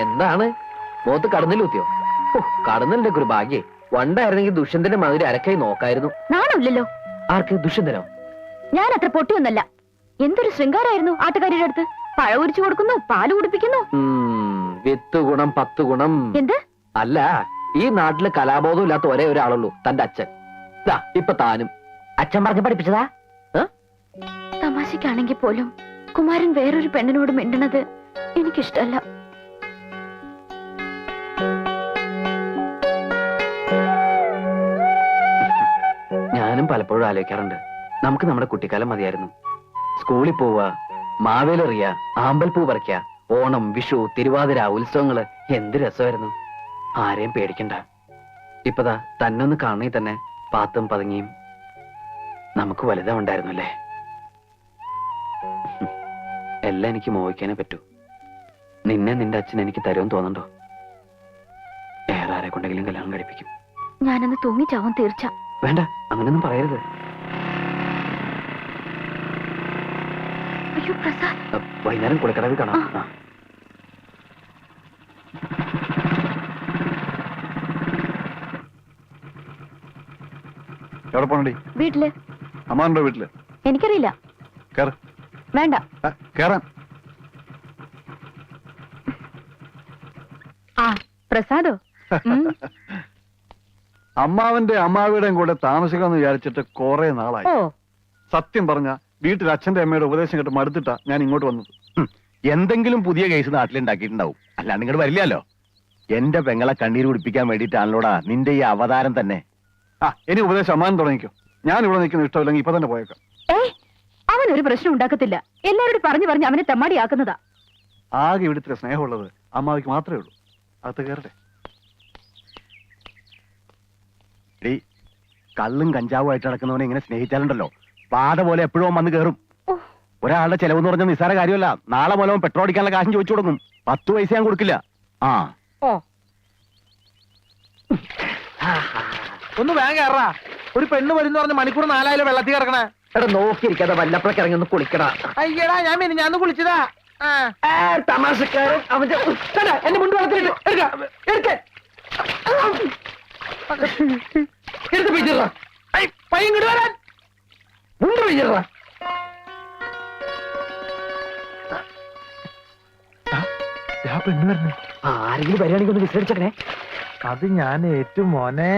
എന്താണ്? മുഖത്ത് കടന്നിലൂത്തിയോ ഓ കടന്നലിന്റെ ഒരു ഭാഗ്യേ. വണ്ടായിരുന്നെങ്കിൽ ദുഷ്യന്തന്റെ മാതിരി അരക്കായി നോക്കായിരുന്നു. നാണമില്ലല്ലോ. ആർക്ക്? ദുഷ്യന്തനോ? ഞാൻ അത്ര പൊട്ടിയൊന്നല്ല. എന്തൊരു ശൃംഗാരായിരുന്നു ആട്ടുകാരിയുടെ അടുത്ത്. പഴവുരിച്ചു കൊടുക്കുന്നു പാൽ കുടിപ്പിക്കുന്നു. വിത്ത് ഗുണം പത്ത് ഗുണം. എന്ത്? അല്ല ഈ നാട്ടിൽ കലാബോധം ഇല്ലാത്ത ഒരേ ഒരാളുള്ളൂ തന്റെ അച്ഛൻ. ഇപ്പൊ താനും. അച്ഛൻ പറഞ്ഞ് പഠിപ്പിച്ചതാ? തമാശക്കാണെങ്കിൽ പോലും കുമാരൻ വേറൊരു പെണ്ണിനോട് മിണ്ടണത് എനിക്കിഷ്ടല്ല. ഞാനും പലപ്പോഴും ആലോചിക്കാറുണ്ട്. നമുക്ക് നമ്മുടെ കുട്ടിക്കാലം മതിയായിരുന്നു. സ്കൂളിൽ പോവുക മാവേലെറിയ ആമ്പൽപ്പൂ പറിക്ക ഓണം വിഷു തിരുവാതിര ഉത്സവങ്ങൾ എന്ത് രസമായിരുന്നു. ആരെയും പേടിക്കണ്ട. ഇപ്പതാ തന്നൊന്ന് കാണണേ തന്നെ പാത്തും പതുങ്ങിയും. നമുക്ക് വലുതാ ഉണ്ടായിരുന്നു അല്ലേ എല്ലാം എനിക്ക് മോഹിക്കാനേ പറ്റൂ. നിന്നെ നിന്റെ അച്ഛൻ എനിക്ക് തരുമെന്ന് തോന്നണ്ടോ വേറെ ആരെ കൊണ്ടെങ്കിലും കല്യാണം കഴിപ്പിക്കും. ഞാനന്ന് തൂങ്ങിച്ചാവും തീർച്ച. വേണ്ട അങ്ങനെയൊന്നും പറയരുത്. അയ്യോ പ്രസാദ്. വൈകുന്നേരം കുളക്കടവിൽ കാണാം. ആ. എവിടെ പോണടി? വീട്ടിൽ. അമ്മാന്റെ വീട്ടിൽ. എനിക്കറിയില്ല. കേറ്. വേണ്ട. ആ, കേറാൻ ആ പ്രസാദോ? ഉം. അമ്മാവന്റെ അമ്മാവിയുടെയും കൂടെ താമസിക്കാന്ന് വിചാരിച്ചിട്ട് കുറെ നാളായി. ഓ. സത്യം പറഞ്ഞ വീട്ടിൽ അച്ഛന്റെ അമ്മയുടെ ഉപദേശം കേട്ട് മടുത്തിട്ടാ ഞാൻ ഇങ്ങോട്ട് വന്നത്. എന്തെങ്കിലും പുതിയ കേസ് നാട്ടിലുണ്ടാക്കിയിട്ടുണ്ടാവും. അല്ലാണ്ട് ഇങ്ങോട്ട് വരില്ലല്ലോ. എന്റെ പെങ്ങളെ കണ്ണീര് കുടിപ്പിക്കാൻ വേണ്ടിയിട്ടാണല്ലോടാ നിന്റെ ഈ അവതാരം തന്നെ. ആ ഇനി ഉപദേശം അമ്മാൻ തുടങ്ങിക്കോ. ഞാൻ ഇവിടെ നിൽക്കുന്ന ഇഷ്ടമില്ലെങ്കിൽ ഇപ്പൊ തന്നെ പോയേക്കാം. ഏ അവൻ ഒരു പ്രശ്നം ഉണ്ടാക്കത്തില്ല. എല്ലാവരോടും പറഞ്ഞു പറഞ്ഞു അവനെ തെമ്മാടിയാക്കുന്നതാ. ആകെ ഇവിടുത്തെ സ്നേഹമുള്ളത് അമ്മാവിക്ക് മാത്രമേ ഉള്ളൂ. അത് കയറട്ടെ. കള്ളും കഞ്ചാവും ആയിട്ട് നടക്കുന്നവനെ ഇങ്ങനെ സ്നേഹിച്ചാലുണ്ടല്ലോ. പാത പോലെ എപ്പോഴും വന്ന് കയറും. ഒരാളുടെ ചെലവെന്ന് പറഞ്ഞ നിസ്സാര കാര്യമല്ല. നാളെ മൂലം പെട്രോൾ അടിക്കാനുള്ള കാശും ചോദിച്ചു കൊടുക്കും പത്ത് പൈസ ഞാൻ കൊടുക്കില്ല. ആ. ഒന്ന് വേഗം കയറാ. ഒരു പെണ്ണ് വരുന്ന പറഞ്ഞ മണിക്കൂർ നാലായാലും വെള്ളത്തിൽ കിടക്കണേ. എടാ നോക്കിയിരിക്കാതെ വല്ലപ്പോഴൊക്കെ ഇറങ്ങി ഒന്ന് കുളിക്കടാ. അയ്യടാ ഞാൻ മിനിഞ്ഞാന്ന് കുളിച്ചതാ. ആ. ഏ, തമാശക്കാരൻ. അവന്റെ എന്റെ മുണ്ട് വെള്ളത്തിലിട്ട് എടുക്ക. എടുക്ക. എടുത്ത് പിടിച്ചിട പയ്യൻ വരാൻ. മുണ്ട് പിടിച്ചിട പെണ്ണ് വരുന്നു? ആരെങ്കിലും വരികയാണെങ്കിൽ ഒന്ന് വിസരിച്ചേ അത് ഞാൻ ഏറ്റവും മോനെ.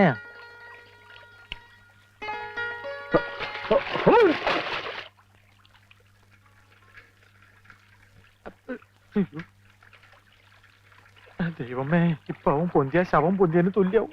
ദൈവമേ ഇപ്പൊ അവൻ പൊന്തിയ ശവം പൊന്തിയതിന് തുല്യാവും.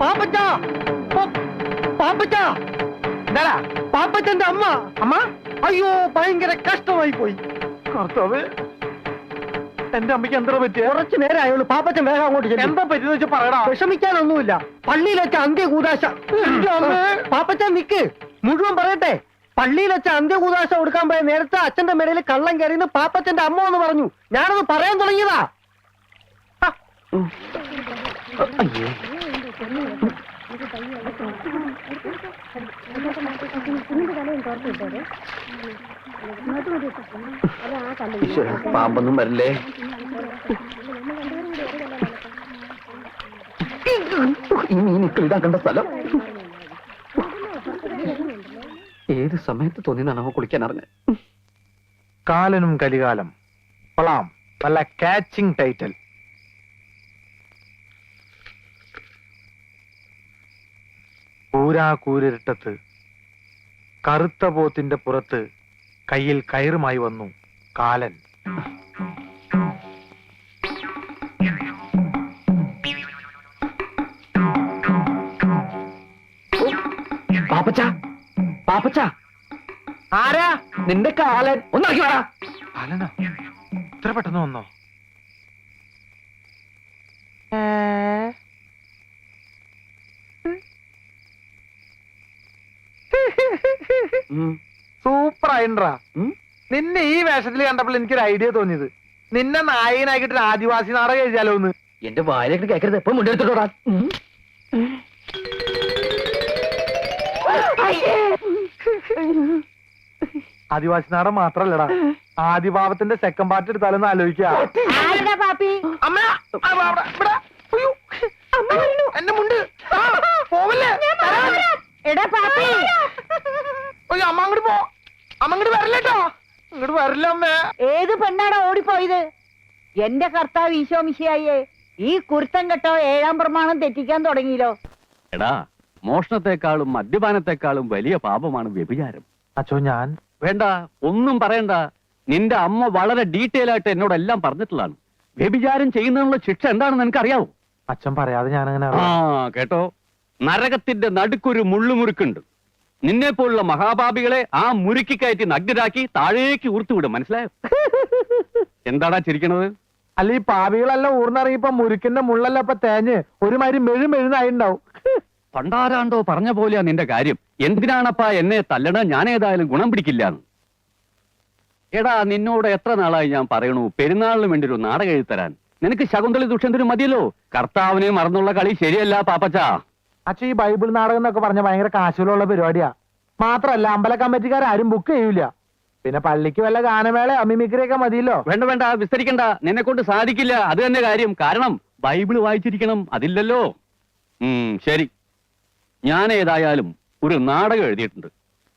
പാപ്പച്ചാ പാപ്പച്ച എന്താടാ പാപ്പച്ചന്റെ അമ്മ. അമ്മ? അയ്യോ ഭയങ്കര കഷ്ടമായി പോയി. കർത്താവ് എന്റെ അമ്മയ്ക്ക് എന്താ പറ്റിയ? കുറച്ചു നേരം പാപ്പച്ചൻ വേഗം അങ്ങോട്ട് ചെല്ലും. എന്താ പറ്റിയെന്ന് വെച്ച് പറയടാ. വിഷമിക്കാനൊന്നുമില്ല. പള്ളിയിൽ വെച്ച അന്ത്യകൂതാശ എന്റെ അമ്മേ. പാപ്പച്ചൻ നിക്ക്. മുഴുവൻ പറയട്ടെ. പള്ളിയിൽ വെച്ച അന്ത്യകൂതാശ കൊടുക്കാൻ പോയ നേരത്തെ അച്ഛന്റെ മേടയിൽ കള്ളം കയറിയെന്ന് പാപ്പച്ചന്റെ അമ്മ എന്ന് പറഞ്ഞു. ഞാനത് പറയാൻ തുടങ്ങിയതാ. പാമ്പൊന്നും വരില്ലേ? ഈ മീൻ ഇടാൻ കണ്ട സ്ഥലം? ഏത് സമയത്ത് തോന്നിയതാണ് അവ കുളിക്കാൻ അറിഞ്ഞത് കാലനും കലികാലം. കൊള്ളാം. നല്ല കാച്ചിങ് ടൈറ്റൽ കൂരാകൂരിട്ടത്ത് കറുത്ത പോത്തിന്റെ പുറത്ത് കയ്യിൽ കയറുമായി വന്നു കാലൻ. പാപ്പച്ച പാപ്പച്ച. ആരാ? നിന്റെ കാലൻ. ഒന്നിറക്കി കാലനാ കാലനോ? ഇത്ര പെട്ടെന്ന് വന്നോ? സൂപ്പർ ആയിട്ടാ നിന്നെ ഈ വേഷത്തിൽ കണ്ടപ്പോൾ എനിക്കൊരു ഐഡിയ തോന്നിയത്. നിന്നെ നായകനാക്കിട്ട് ഒരു ആദിവാസി നാടകം എഴുതിയാലോ ഒന്ന് എന്റെ വായിലേക്ക് കേക്കരുത്. എപ്പോ മുണ്ടെടുത്തോടാ ആദിവാസി നാടൻ മാത്രല്ലടാ. ആദിഭാവത്തിന്റെ സെക്കൻഡ് പാർട്ട് എടുത്താലൊന്ന് ആലോചിക്കാം. ആരുടെ പാപ്പി? അമ്മ ആ, അവിടെ, ഇവിടെ. അയ്യോ. എന്റെ മുണ്ട്. ആ, പോവല്ലേ? എടാ പാപ്പി. അയ്യോ അമ്മ അങ്ങോട്ട് പോ. അമ്മ അങ്ങോട്ട് വരില്ലട്ടോ ഇങ്ങോട്ട് വരില്ല അമ്മേ. ഏത് പെണ്ണാടാ ഓടിപ്പോയത്? എന്റെ കർത്താവ് ഈശോ മിശിയായേ ഈ കുരുത്തം കെട്ടോ ഏഴാം പ്രമാണം തെറ്റിക്കാൻ തുടങ്ങിയല്ലോ. എടാ മോഷണത്തെക്കാളും മദ്യപാനത്തെക്കാളും വലിയ പാപമാണ് വ്യഭിചാരം. അച്ഛോ ഞാൻ വേണ്ട ഒന്നും പറയണ്ട. നിന്റെ അമ്മ വളരെ ഡീറ്റെയിൽ ആയിട്ട് എന്നോട് എല്ലാം പറഞ്ഞിട്ടുള്ളതാണ്. വ്യഭിചാരം ചെയ്യുന്നതിനുള്ള ശിക്ഷ എന്താണെന്ന് എനിക്ക് അറിയാവോ അച്ഛൻ പറയാതെ ഞാൻ അങ്ങനെ ആ കേട്ടോ. നരകത്തിന്റെ നടുക്കൊരു മുള്ളുമുറുക്കുണ്ട്. നിന്നെ പോലുള്ള മഹാപാപികളെ ആ മുരുക്കി കയറ്റി നഗ്നരാക്കി താഴേക്ക് ഊർത്തുവിടും മനസ്സിലായോ? എന്താടാ ചിരിക്കണത്? അല്ല ഈ പാവികളെല്ലാം ഊർന്നിറങ്ങിയപ്പോ മുരുക്കിന്റെ മുള്ളെല്ലാം ഇപ്പൊ തേഞ്ഞ് ഒരുമാതിരി മെഴു മെഴുന്നായിണ്ടാവും പണ്ടാരാണ്ടോ പറഞ്ഞ പോലെയാ നിന്റെ കാര്യം. എന്തിനാണപ്പാ എന്നെ തല്ലണ? ഞാനേതായാലും ഗുണം പിടിക്കില്ല എടാ നിന്നോട് എത്ര നാളായി ഞാൻ പറയണു? പെരുന്നാളിന് വേണ്ടി ഒരു നാടകം എഴുതി തരാൻ. നിനക്ക് ശകുന്തളി ദുഷ്യന്തരും മതിയല്ലോ. കർത്താവിനെ മറന്നുള്ള കളി ശരിയല്ല പാപ്പച്ച. അച്ഛൻ ഈ ബൈബിൾ നാടകം എന്നൊക്കെ പറഞ്ഞ ഭയങ്കര കാശുകളുള്ള പരിപാടിയാ. മാത്രല്ല അമ്പല കമ്മിറ്റിക്കാർ ആരും ബുക്ക് ചെയ്യൂല. പിന്നെ പള്ളിക്ക് വല്ല ഗാനമേള അമിമിക്രിയൊക്കെ മതിയല്ലോ. വേണ്ട വേണ്ട വിസ്തരിക്കണ്ട. നിന്നെ കൊണ്ട് സാധിക്കില്ല. അത് തന്നെ കാര്യം. കാരണം ബൈബിൾ വായിച്ചിരിക്കണം. അതില്ലല്ലോ. ഉം ശരി. ഞാൻ ഏതായാലും ഒരു നാടകം എഴുതിയിട്ടുണ്ട്.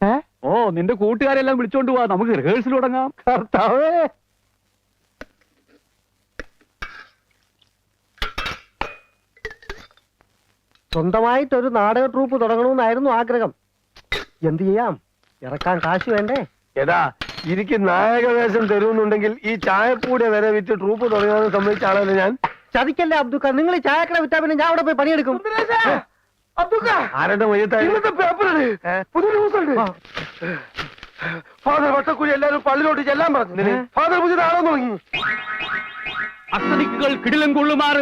ഏ? ഓ നിന്റെ കൂട്ടുകാരെല്ലാം വിളിച്ചോണ്ട് പോവാ. നമുക്ക് റിഹേഴ്സൽ തുടങ്ങാം. കർത്താവേ! സ്വന്തമായിട്ടൊരു നാടക ട്രൂപ്പ് തുടങ്ങണമെന്നായിരുന്നു ആഗ്രഹം. എന്ത് ചെയ്യാം? ഇറക്കാൻ കാശ് വേണ്ടേ? എടാ എനിക്ക് നായകവേഷം തരുമെന്നുണ്ടെങ്കിൽ ഈ ചായപ്പൂടെ വരെ വിറ്റ് ട്രൂപ്പ് തുടങ്ങാമെന്ന് സംബന്ധിച്ച ആളല്ലേ ഞാൻ? ചതിക്കല്ലേ അബ്ദുക്ക? നിങ്ങൾ ഈ ചായക്കട വിറ്റാ പിന്നെ ഞാൻ അവിടെ പോയി പണിയെടുക്കും. ആരുടെ ഫാദർ വട്ടക്കുഴി എല്ലാരും പള്ളിയിലോട്ട് ചെല്ലാൻ പറഞ്ഞു. ഫാദർ പുതിയതാണോ തുടങ്ങി അസ്തദിക്കുകൾ കിടിലം കൊള്ളുമാറ്.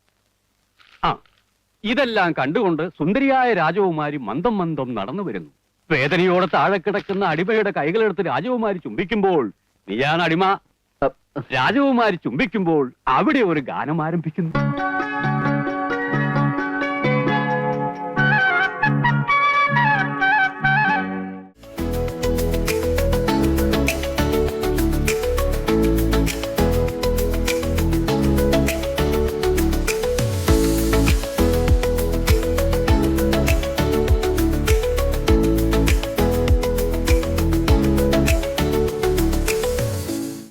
ഇതെല്ലാം കണ്ടുകൊണ്ട് സുന്ദരിയായ രാജകുമാരി മന്ദം മന്ദം നടന്നു വരുന്നു. വേദനയോടെ താഴെ കിടക്കുന്ന അടിമയുടെ കൈകളെടുത്ത് രാജകുമാരി ചുംബിക്കുമ്പോൾ നീയാണ് അടിമ രാജകുമാരി ചുംബിക്കുമ്പോൾ അവിടെ ഒരു ഗാനം ആരംഭിക്കുന്നു